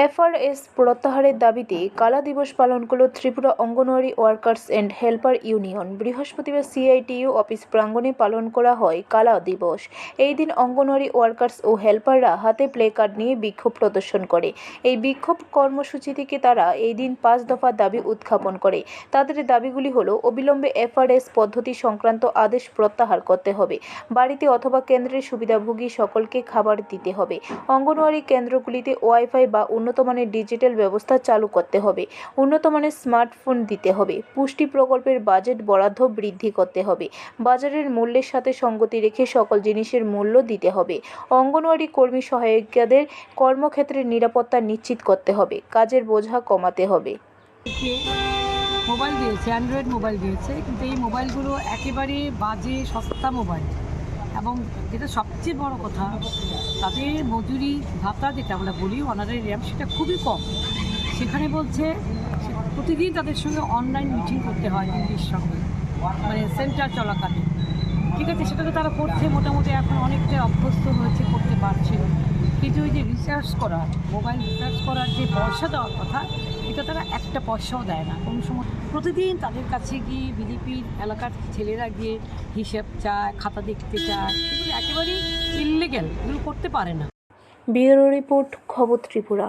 FRS প্রত্যাহারের দাবিতে কালা দিবস পালন করল Tripura Anganwadi workers and helper union. বৃহস্পতিবার সিআইটিইউ অফিস প্রাঙ্গণে পালন করা হয় কালা দিবস। এই দিন অঙ্গনওয়াড়ি ওয়ার্কার্স ও হেল্পাররা হাতে প্লে কার্ড নিয়ে বিক্ষোভ প্রদর্শন করে। এই বিক্ষোভ কর্মসূচি থেকে তারা এই দিন পাঁচ দফা দাবি উত্থাপন করে। তাদের দাবিগুলি হলো, অবিলম্বে এফআরএস পদ্ধতি সংক্রান্ত আদেশ প্রত্যাহার করতে হবে। বাড়িতে অথবা কেন্দ্রের সুবিধাভোগী সকলকে খাবার দিতে হবে। অঙ্গনওয়াড়ি কেন্দ্রগুলিতে ওয়াইফাই বা উন্নতমানের ডিজিটাল ব্যবস্থা চালু করতে হবে। উন্নত মানের স্মার্টফোন দিতে হবে। পুষ্টি প্রকল্পের বাজেট বরাদ্দ বৃদ্ধি করতে হবে। বাজারের মূল্যের সাথে সঙ্গতি রেখে সকল জিনিসের মূল্য দিতে হবে। অঙ্গনওয়াড়ি কর্মী সহায়িকাদের কর্মক্ষেত্রের নিরাপত্তা নিশ্চিত করতে হবে। কাজের বোঝা কমাতে হবে। মোবাইল দিয়েছে, অ্যান্ড্রয়েড মোবাইল দিয়েছে, কিন্তু এই মোবাইলগুলো একেবারে বাজে, সস্তা মোবাইল। এবং যেটা সবচেয়ে বড় কথা তাদের মজুরি ভাতা যেটা আমরা বলি অনারের র্যাম সেটা খুবই কম। সেখানে বলছে প্রতিদিন তাদের সঙ্গে অনলাইন মিটিং করতে হয় দিদির সঙ্গে মানে সেন্টার চলাকালীন। ঠিক আছে, সেটা তো তারা করছে, মোটামুটি এখন অনেকটা অভ্যস্ত হয়েছে, করতে পারছে। কিন্তু ওই যে রিচার্জ করা মোবাইল রিচার্জ করার যে পয়সা দেওয়ার কথা, এটা তারা একটা পয়সাও দেয় না। কোনো সময় প্রতিদিন তাদের কাছে গিয়ে বিজেপির এলাকার ছেলেরা গিয়ে হিসেব চায়, খাতা দেখতে চায়, এগুলো একেবারেই ইললিগ্যাল এগুলো করতে পারে না। ব্যুরো রিপোর্ট খবর ত্রিপুরা।